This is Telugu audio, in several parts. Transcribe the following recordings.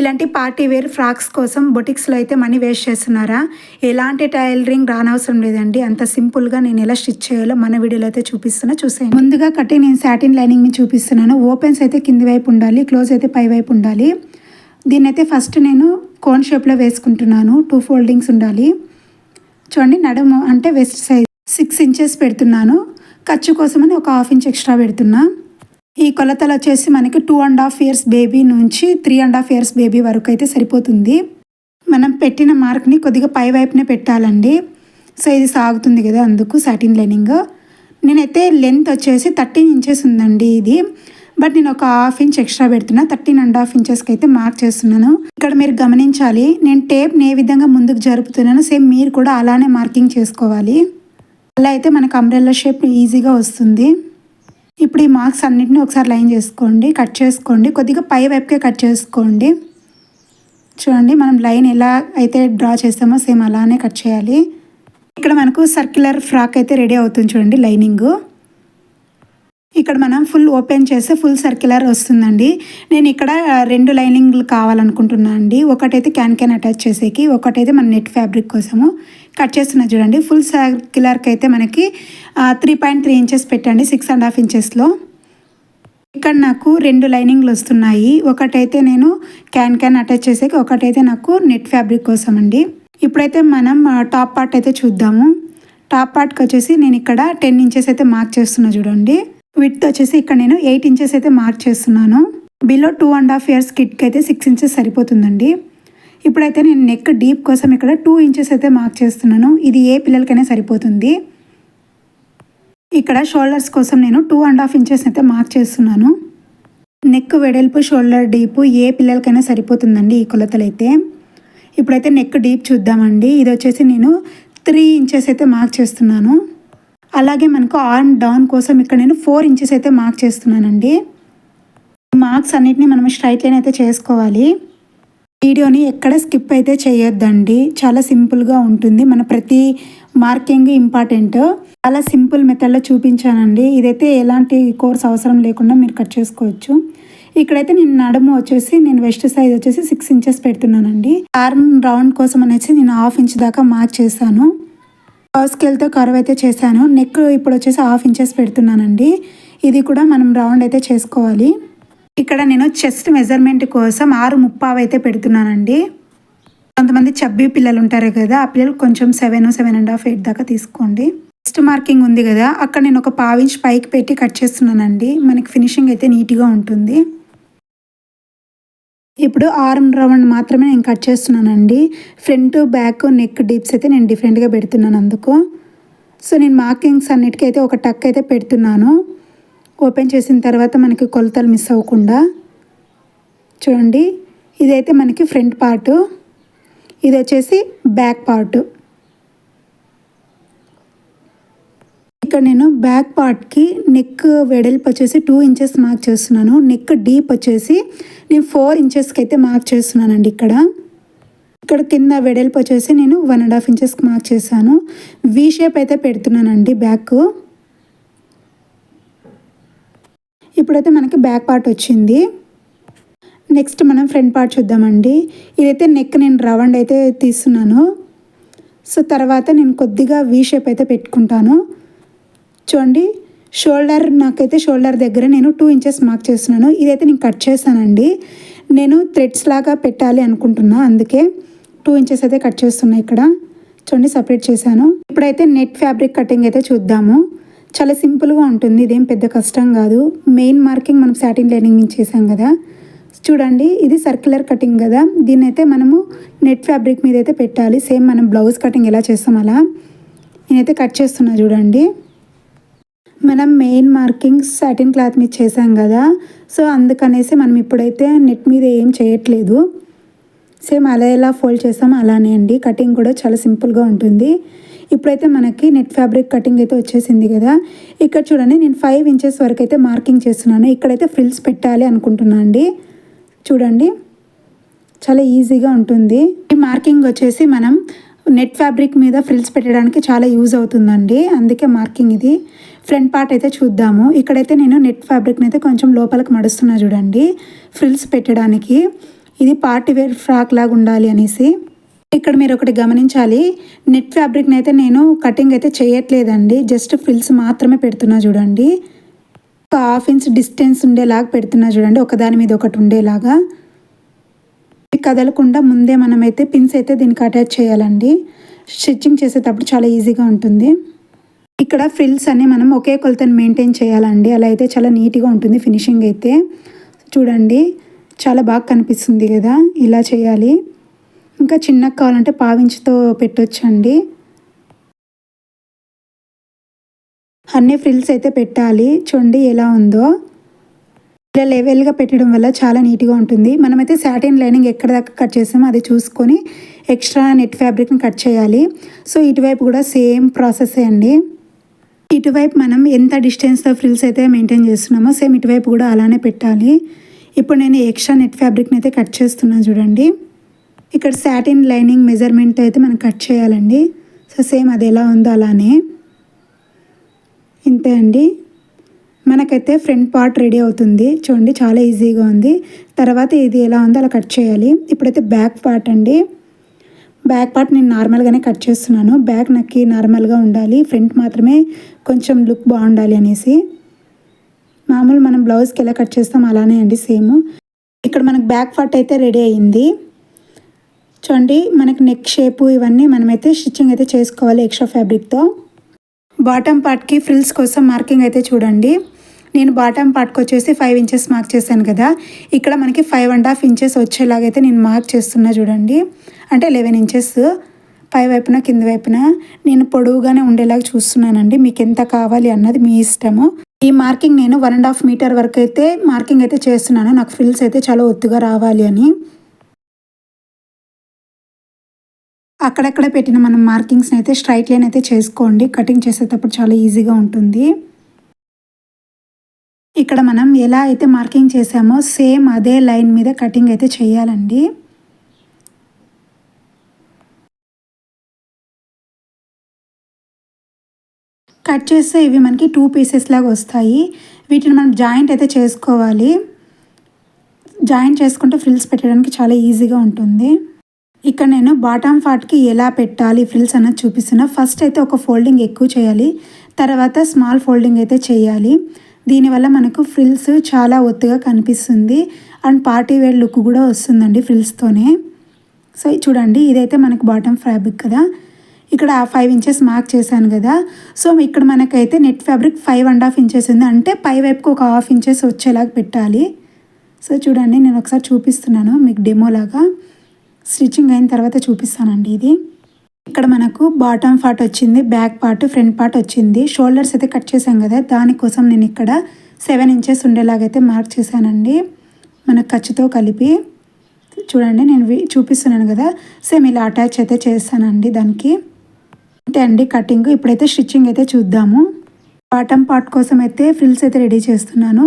ఇలాంటి పార్టీ వేర్ ఫ్రాక్స్ కోసం బొటిక్స్లో అయితే మనీ వేస్ట్ చేస్తున్నారా? ఎలాంటి టైలరింగ్ రానవసరం లేదండి. అంత సింపుల్గా నేను ఎలా స్టిచ్ చేయాలో మన వీడియోలో అయితే చూపిస్తున్నా. చూసేయండి. ముందుగా కట్టి నేను సాటిన్ లైనింగ్ మీ చూపిస్తున్నాను. ఓపెన్స్ అయితే కింది వైపు ఉండాలి క్లోజ్ అయితే పై వైపు ఉండాలి. దీన్ని అయితే ఫస్ట్ నేను కోన్ షేప్లో వేసుకుంటున్నాను. టూ ఫోల్డింగ్స్ ఉండాలి. చూడండి నడుము అంటే వెస్ట్ సైజ్ సిక్స్ ఇంచెస్ పెడుతున్నాను. ఖర్చు కోసమని ఒక హాఫ్ ఇంచ్ ఎక్స్ట్రా పెడుతున్నా. ఈ కొలతలు వచ్చేసి మనకి two and half years baby నుంచి three and half years baby వరకు అయితే సరిపోతుంది. మనం పెట్టిన మార్క్ని కొద్దిగా పై వైపునే పెట్టాలండి. సో ఇది సాగుతుంది కదా అందుకు సాటిన్ లైనింగ్ నేనైతే లెంత్ వచ్చేసి థర్టీన్ ఇంచెస్ ఉందండి ఇది. బట్ నేను ఒక హాఫ్ ఇంచ్ ఎక్స్ట్రా పెడుతున్నా. థర్టీన్ అండ్ హాఫ్ ఇంచెస్కి అయితే మార్క్ చేస్తున్నాను. ఇక్కడ మీరు గమనించాలి నేను టేప్ని ఏ విధంగా ముందుకు జరుపుతున్నాను సేమ్ మీరు కూడా అలానే మార్కింగ్ చేసుకోవాలి. అలా అయితే మనకు అంబ్రెల్లా షేప్ ఈజీగా వస్తుంది. ఇప్పుడు ఈ మార్క్స్ అన్నిటిని ఒకసారి లైన్ చేసుకోండి కట్ చేసుకోండి. కొద్దిగా పై వైపుకే కట్ చేసుకోండి. చూడండి మనం లైన్ ఎలా అయితే డ్రా చేస్తామో సేమ్ అలానే కట్ చేయాలి. ఇక్కడ మనకు సర్క్యులర్ ఫ్రాక్ అయితే రెడీ అవుతుంది చూడండి లైనింగ్. ఇక్కడ మనం ఫుల్ ఓపెన్ చేస్తే ఫుల్ సర్క్యులర్ వస్తుందండి. నేను ఇక్కడ రెండు లైనింగ్లు కావాలనుకుంటున్నాను అండి. ఒకటైతే క్యాన్ క్యాన్ అటాచ్ చేసేకి ఒకటైతే మన నెట్ ఫ్యాబ్రిక్ కోసము కట్ చేస్తున్నా చూడండి. ఫుల్ సర్క్యులర్కి అయితే మనకి త్రీ పాయింట్ త్రీ ఇంచెస్ పెట్టండి సిక్స్ అండ్ హాఫ్ ఇంచెస్లో ఇక్కడ నాకు రెండు లైనింగ్లు వస్తున్నాయి. ఒకటైతే నేను క్యాన్ క్యాన్ అటాచ్ చేసేకి ఒకటైతే నాకు నెట్ ఫ్యాబ్రిక్ కోసం అండి ఇప్పుడైతే మనం టాప్ పార్ట్ అయితే చూద్దాము. టాప్ పార్ట్కి వచ్చేసి నేను ఇక్కడ టెన్ ఇంచెస్ అయితే మార్క్ చేస్తున్నా చూడండి. విత్ వచ్చేసి ఇక్కడ నేను ఎయిట్ ఇంచెస్ అయితే మార్క్ చేస్తున్నాను. Below two and half years కిట్కి అయితే సిక్స్ ఇంచెస్ సరిపోతుందండి. ఇప్పుడైతే నేను నెక్ డీప్ కోసం ఇక్కడ టూ ఇంచెస్ అయితే మార్క్ చేస్తున్నాను. ఇది ఏ పిల్లలకైనా సరిపోతుంది. ఇక్కడ షోల్డర్స్ కోసం నేను టూ అండ్ హాఫ్ ఇంచెస్ అయితే మార్క్ చేస్తున్నాను. నెక్ వెడల్పు షోల్డర్ డీప్ ఏ పిల్లలకైనా సరిపోతుందండి ఈ కొలతలు అయితే ఇప్పుడైతే నెక్ డీప్ చూద్దామండి. ఇది వచ్చేసి నేను త్రీ ఇంచెస్ అయితే మార్క్ చేస్తున్నాను. అలాగే మనకు ఆర్మ్ డౌన్ కోసం ఇక్కడ నేను ఫోర్ ఇంచెస్ అయితే మార్క్ చేస్తున్నానండి. మార్క్స్ అన్నిటిని మనం స్ట్రైట్ లైన్ అయితే చేసుకోవాలి. వీడియోని ఎక్కడ స్కిప్ అయితే చేయొద్దండి. చాలా సింపుల్గా ఉంటుంది. మన ప్రతి మార్కింగ్ ఇంపార్టెంట్ చాలా సింపుల్ మెథడ్లో చూపించానండి. ఇదైతే ఎలాంటి కోర్స్ అవసరం లేకుండా మీరు కట్ చేసుకోవచ్చు. ఇక్కడైతే నేను నడుము వచ్చేసి నేను వెస్ట్ సైజ్ వచ్చేసి సిక్స్ ఇంచెస్ పెడుతున్నానండి. ఆర్మ్ రౌండ్ కోసం అనేసి నేను హాఫ్ ఇంచ్ దాకా మార్క్ చేశాను. స్కేల్తో కర్వ్ అయితే చేశాను. నెక్ ఇప్పుడు వచ్చేసి హాఫ్ ఇంచెస్ పెడుతున్నానండి. ఇది కూడా మనం రౌండ్ అయితే చేసుకోవాలి. ఇక్కడ నేను చెస్ట్ మెజర్మెంట్ కోసం ఆరు ముప్పావు అయితే పెడుతున్నానండి. కొంతమంది చబ్బీ పిల్లలు ఉంటారు కదా ఆ పిల్లలు కొంచెం seven seven and half eight దాకా తీసుకోండి. ఫస్ట్ మార్కింగ్ ఉంది కదా అక్కడ నేను ఒక పావించ్ పైకి పెట్టి కట్ చేస్తున్నానండి. మనకి ఫినిషింగ్ అయితే నీట్గా ఉంటుంది. ఇప్పుడు ఆర్మ్ రౌండ్ మాత్రమే నేను కట్ చేస్తున్నానండి. ఫ్రంట్ బ్యాక్ నెక్ డీప్స్ అయితే నేను డిఫరెంట్గా పెడుతున్నాను అందుకు. సో నేను మార్కింగ్స్ అన్నిటికీ అయితే ఒక టక్ అయితే పెడుతున్నాను. ఓపెన్ చేసిన తర్వాత మనకి కొలతలు మిస్ అవ్వకుండా. చూడండి ఇదైతే మనకి ఫ్రంట్ పార్టు. ఇది వచ్చేసి బ్యాక్ పార్టు. ఇక్కడ నేను బ్యాక్ పార్ట్కి నెక్ వెడల్పు వచ్చేసి టూ ఇంచెస్ మార్క్ చేస్తున్నాను. నెక్ డీప్ వచ్చేసి నేను ఫోర్ ఇంచెస్కి అయితే మార్క్ చేస్తున్నానండి ఇక్కడ. ఇక్కడ కింద వెడల్పు వచ్చేసి నేను వన్ అండ్ హాఫ్ ఇంచెస్కి మార్క్ చేశాను. వి షేప్ అయితే పెడుతున్నానండి బ్యాక్. ఇప్పుడైతే మనకి బ్యాక్ పార్ట్ వచ్చింది. నెక్స్ట్ మనం ఫ్రంట్ పార్ట్ చూద్దామండి. ఇదైతే నెక్ నేను రౌండ్ అయితే తీస్తున్నాను. సో తర్వాత నేను కొద్దిగా వీ షేప్ అయితే పెట్టుకుంటాను. చూడండి షోల్డర్ నాకైతే షోల్డర్ దగ్గర నేను టూ ఇంచెస్ మార్క్ చేస్తున్నాను. ఇదైతే నేను కట్ చేశానండి. నేను థ్రెడ్స్ లాగా పెట్టాలి అనుకుంటున్నా. అందుకే టూ ఇంచెస్ అయితే కట్ చేస్తున్నా ఇక్కడ. చూడండి సపరేట్ చేశాను. ఇప్పుడైతే నెట్ ఫ్యాబ్రిక్ కటింగ్ అయితే చూద్దాము. చాలా సింపుల్గా ఉంటుంది. ఇదేం పెద్ద కష్టం కాదు. మెయిన్ మార్కింగ్ మనం సాటిన్ లైనింగ్ చేసాం కదా. చూడండి ఇది సర్క్యులర్ కటింగ్ కదా. దీన్ని అయితే మనము నెట్ ఫ్యాబ్రిక్ మీద అయితే పెట్టాలి. సేమ్ మనం బ్లౌజ్ కటింగ్ ఎలా చేస్తాం అలా. నేనైతే కట్ చేస్తున్నా చూడండి. మనం మెయిన్ మార్కింగ్ సాటిన్ క్లాత్ మీద చేసాం కదా. సో అందుకనేసి మనం ఇప్పుడైతే నెట్ మీద ఏం చేయట్లేదు. సేమ్ అలా ఎలా ఫోల్డ్ చేసామో అలానే అండి. కటింగ్ కూడా చాలా సింపుల్గా ఉంటుంది. ఇప్పుడైతే మనకి నెట్ ఫ్యాబ్రిక్ కటింగ్ అయితే వచ్చేసింది కదా. ఇక్కడ చూడండి నేను ఫైవ్ ఇంచెస్ వరకు అయితే మార్కింగ్ చేస్తున్నాను. ఇక్కడైతే ఫ్రిల్స్ పెట్టాలి అనుకుంటున్నాను అండి. చూడండి చాలా ఈజీగా ఉంటుంది. ఈ మార్కింగ్ వచ్చేసి మనం నెట్ ఫ్యాబ్రిక్ మీద ఫ్రిల్స్ పెట్టడానికి చాలా యూజ్ అవుతుందండి. అందుకే మార్కింగ్ ఇది. ఫ్రంట్ పార్ట్ అయితే చూద్దాము. ఇక్కడైతే నేను నెట్ ఫ్యాబ్రిక్ని అయితే కొంచెం లోపలికి మడుస్తున్నా చూడండి. ఫ్రిల్స్ పెట్టడానికి. ఇది పార్టీ వేర్ ఫ్రాక్ లాగా ఉండాలి అనేసి. ఇక్కడ మీరు ఒకటి గమనించాలి. నెట్ ఫ్యాబ్రిక్ని అయితే నేను కటింగ్ అయితే చేయట్లేదండి. జస్ట్ ఫ్రిల్స్ మాత్రమే పెడుతున్నా చూడండి. ఒక హాఫ్ ఇంచ్ డిస్టెన్స్ ఉండేలాగా పెడుతున్నా చూడండి. ఒకదాని మీద ఒకటి ఉండేలాగా. కదలకుండా ముందే మనమైతే పిన్స్ అయితే దీనికి అటాచ్ చేయాలండి. స్టిచ్చింగ్ చేసేటప్పుడు చాలా ఈజీగా ఉంటుంది. ఇక్కడ ఫ్రిల్స్ అన్ని మనం ఒకే కొలతను మెయింటైన్ చేయాలండి. అలా అయితే చాలా నీట్గా ఉంటుంది ఫినిషింగ్ అయితే. చూడండి చాలా బాగా కనిపిస్తుంది కదా ఇలా చేయాలి. ఇంకా చిన్నగా కావాలంటే పావించుతో పెట్టొచ్చండి. అన్ని ఫ్రిల్స్ అయితే పెట్టాలి. చూడండి ఎలా ఉందో. ఇలా లెవెల్గా పెట్టడం వల్ల చాలా నీట్గా ఉంటుంది. మనమైతే సాటిన్ లైనింగ్ ఎక్కడ దాకా కట్ చేసామో అది చూసుకొని ఎక్స్ట్రా నెట్ ఫ్యాబ్రిక్ని కట్ చేయాలి. సో ఇటువైపు కూడా సేమ్ ప్రాసెస్ అండి. ఇటువైపు మనం ఎంత డిస్టెన్స్తో ఫ్రిల్స్ అయితే మెయింటైన్ చేస్తున్నామో సేమ్ ఇటువైపు కూడా అలానే పెట్టాలి. ఇప్పుడు నేను ఎక్స్ట్రా నెట్ ఫ్యాబ్రిక్ని అయితే కట్ చేస్తున్నాను చూడండి. ఇక్కడ సాటిన్ లైనింగ్ మెజర్మెంట్ అయితే మనం కట్ చేయాలండి. సో సేమ్ అది ఎలా ఉందో అలానే. ఇంతే అండి. మనకైతే ఫ్రంట్ పార్ట్ రెడీ అవుతుంది. చూడండి చాలా ఈజీగా ఉంది. తర్వాత ఇది ఎలా ఉందో అలా కట్ చేయాలి. ఇప్పుడైతే బ్యాక్ పార్ట్ అండి. బ్యాక్ పార్ట్ నేను నార్మల్గానే కట్ చేస్తున్నాను. బ్యాక్ నక్కి నార్మల్గా ఉండాలి. ఫ్రంట్ మాత్రమే కొంచెం లుక్ బాగుండాలి అనేసి. మామూలు మనం బ్లౌజ్కి ఎలా కట్ చేస్తాం అలానే అండి సేమ్. ఇక్కడ మనకు బ్యాక్ పార్ట్ అయితే రెడీ అయ్యింది చూడండి మనకు నెక్ షేపు ఇవన్నీ మనమైతే స్టిచ్చింగ్ అయితే చేసుకోవాలి ఎక్స్ట్రా ఫ్యాబ్రిక్తో. బాటమ్ పార్ట్కి ఫ్రిల్స్ కోసం మార్కింగ్ అయితే చూడండి. నేను బాటమ్ పార్ట్కి వచ్చేసి ఫైవ్ ఇంచెస్ మార్క్ చేశాను కదా. ఇక్కడ మనకి ఫైవ్ అండ్ హాఫ్ ఇంచెస్ వచ్చేలాగైతే నేను మార్క్ చేస్తున్నా చూడండి. అంటే లెవెన్ ఇంచెస్. పై వైపున కింద వైపున నేను పొడవుగానే ఉండేలాగా చూస్తున్నానండి. మీకు ఎంత కావాలి అన్నది మీ ఇష్టము. ఈ మార్కింగ్ నేను వన్ అండ్ హాఫ్ మీటర్ వరకు అయితే మార్కింగ్ అయితే చేస్తున్నాను. నాకు ఫ్రిల్స్ అయితే చాలా ఒత్తుగా రావాలి అని. అక్కడక్కడ పెట్టిన మనం మార్కింగ్స్ని అయితే స్ట్రైట్ లైన్ అయితే చేసుకోండి. కటింగ్ చేసేటప్పుడు చాలా ఈజీగా ఉంటుంది. ఇక్కడ మనం ఎలా అయితే మార్కింగ్ చేసామో సేమ్ అదే లైన్ మీద కటింగ్ అయితే చేయాలండి. కట్ చేస్తే ఇవి మనకి టూ పీసెస్ లాగా వస్తాయి. వీటిని మనం జాయింట్ అయితే చేసుకోవాలి. జాయింట్ చేసుకుంటే ఫ్రిల్స్ పెట్టడానికి చాలా ఈజీగా ఉంటుంది. ఇక్కడ నేను బాటమ్ పార్ట్కి ఎలా పెట్టాలి ఫ్రిల్స్ అన్నది చూపిస్తున్నా. ఫస్ట్ అయితే ఒక ఫోల్డింగ్ ఎక్కువ చేయాలి. తర్వాత స్మాల్ ఫోల్డింగ్ అయితే చేయాలి. దీనివల్ల మనకు ఫ్రిల్స్ చాలా ఒత్తుగా కనిపిస్తుంది. అండ్ పార్టీ వేర్ లుక్ కూడా వస్తుందండి ఫ్రిల్స్తోనే సో చూడండి ఇదైతే మనకు బాటమ్ ఫ్యాబ్రిక్ కదా. ఇక్కడ ఫైవ్ ఇంచెస్ మార్క్ చేశాను కదా. సో ఇక్కడ మనకైతే net fabric five and half inches ఉంది. అంటే పై వైపుకి ఒక హాఫ్ ఇంచెస్ వచ్చేలాగా పెట్టాలి. సో చూడండి నేను ఒకసారి చూపిస్తున్నాను మీకు డెమోలాగా స్టిచ్చింగ్ అయిన తర్వాత చూపిస్తానండి ఇది. ఇక్కడ మనకు బాటమ్ పార్ట్ వచ్చింది బ్యాక్ పార్ట్ ఫ్రంట్ పార్ట్ వచ్చింది. షోల్డర్స్ అయితే కట్ చేశాం కదా. దానికోసం నేను ఇక్కడ సెవెన్ ఇంచెస్ ఉండేలాగైతే మార్క్ చేశానండి. మన ఖర్చుతో కలిపి. చూడండి నేను చూపిస్తున్నాను కదా. సేమ్ ఇలా అటాచ్ అయితే చేస్తానండి దానికి. అంతే అండి కటింగ్ ఇప్పుడైతే స్టిచ్చింగ్ అయితే చూద్దాము. బాటమ్ పార్ట్ కోసం అయితే ఫ్రిల్స్ అయితే రెడీ చేస్తున్నాను.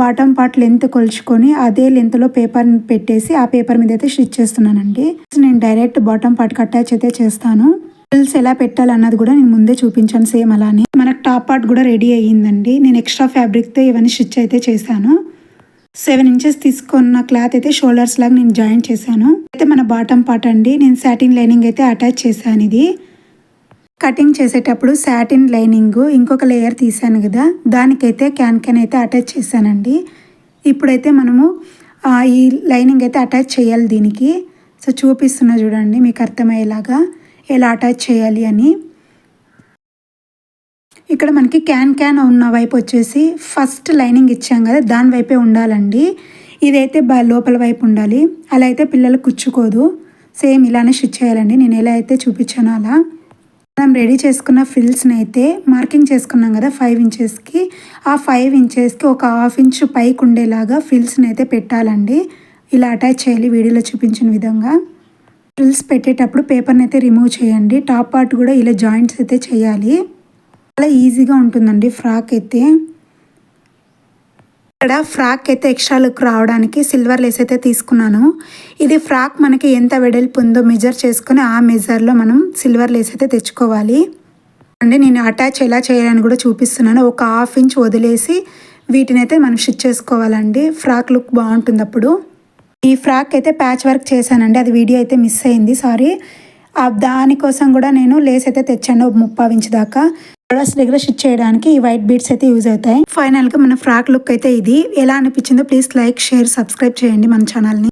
బాటమ్ పార్ట్ లెంత్ కొలుచుకొని అదే లెంత్లో పేపర్ పెట్టేసి ఆ పేపర్ మీద అయితే స్టిచ్ చేస్తున్నానండి. నేను డైరెక్ట్ బాటమ్ పార్ట్కి అటాచ్ అయితే చేస్తాను. ఫ్రిల్స్ ఎలా పెట్టాలన్నది కూడా నేను ముందే చూపించాను సేమ్ అలానే. మనకు టాప్ పార్ట్ కూడా రెడీ అయ్యిందండి. నేను ఎక్స్ట్రా ఫ్యాబ్రిక్తో ఇవన్నీ స్టిచ్ అయితే చేశాను. సెవెన్ ఇంచెస్ తీసుకున్న క్లాత్ అయితే షోల్డర్స్ లాగా నేను జాయింట్ చేశాను. అయితే మన బాటమ్ పార్ట్ అండి నేను సాటిన్ లైనింగ్ అయితే అటాచ్ చేశాను ఇది. కటింగ్ చేసేటప్పుడు సాటిన్ లైనింగ్ ఇంకొక లేయర్ తీసాను కదా దానికైతే క్యాన్ క్యాన్ అయితే అటాచ్ చేశానండి. ఇప్పుడైతే మనము ఈ లైనింగ్ అయితే అటాచ్ చేయాలి దీనికి. సో చూపిస్తున్నా చూడండి మీకు అర్థమయ్యేలాగా ఎలా అటాచ్ చేయాలి అని. ఇక్కడ మనకి క్యాన్ క్యాన్ ఉన్న వైపు వచ్చేసి ఫస్ట్ లైనింగ్ ఇచ్చాం కదా దాని వైపే ఉండాలండి. ఇదైతే బా లోపల వైపు ఉండాలి. అలా అయితే పిల్లలు కుచ్చుకోదు. సేమ్ ఇలానే స్టిచ్ చేయాలండి. నేను ఎలా అయితే చూపించానో అలా. మనం రెడీ చేసుకున్న ఫ్రిల్స్ని అయితే మార్కింగ్ చేసుకున్నాం కదా ఫైవ్ ఇంచెస్కి ఆ ఫైవ్ ఇంచెస్కి ఒక హాఫ్ ఇంచ్ పైకి ఉండేలాగా ఫ్రిల్స్ని అయితే పెట్టాలండి. ఇలా అటాచ్ చేయాలి వీడియోలో చూపించిన విధంగా. ఫ్రిల్స్ పెట్టేటప్పుడు పేపర్ని అయితే రిమూవ్ చేయండి. టాప్ పార్ట్ కూడా ఇలా జాయింట్స్ అయితే చేయాలి. చాలా ఈజీగా ఉంటుందండి ఫ్రాక్ అయితే. ఇక్కడ ఫ్రాక్ అయితే ఎక్స్ట్రా లుక్ రావడానికి సిల్వర్ లేస్ అయితే తీసుకున్నాను. ఇది ఫ్రాక్ మనకి ఎంత వెడల్పు ఉందో మెజర్ చేసుకొని ఆ మెజర్లో మనం సిల్వర్ లేస్ అయితే తెచ్చుకోవాలి. అంటే నేను అటాచ్ ఎలా చేయాలని కూడా చూపిస్తున్నాను. ఒక హాఫ్ ఇంచ్ వదిలేసి వీటిని అయితే మనం స్టిచ్ చేసుకోవాలండి. ఫ్రాక్ లుక్ బాగుంటుంది అప్పుడు. ఈ ఫ్రాక్ అయితే ప్యాచ్ వర్క్ చేశానండి. అది వీడియో అయితే మిస్ అయింది. సారీ దానికోసం కూడా నేను లేస్ అయితే తెచ్చాను. ఒక ఇంచు దాకా. డ్రెస్ దగ్గర స్టిచ్ చేయడానికి ఈ వైట్ బీడ్స్ అయితే యూజ్ అవుతాయి. ఫైనల్గా మన ఫ్రాక్ లుక్ అయితే ఇది. ఎలా అనిపించిందో ప్లీజ్ లైక్ షేర్ సబ్స్క్రైబ్ చేయండి మన ఛానల్ని.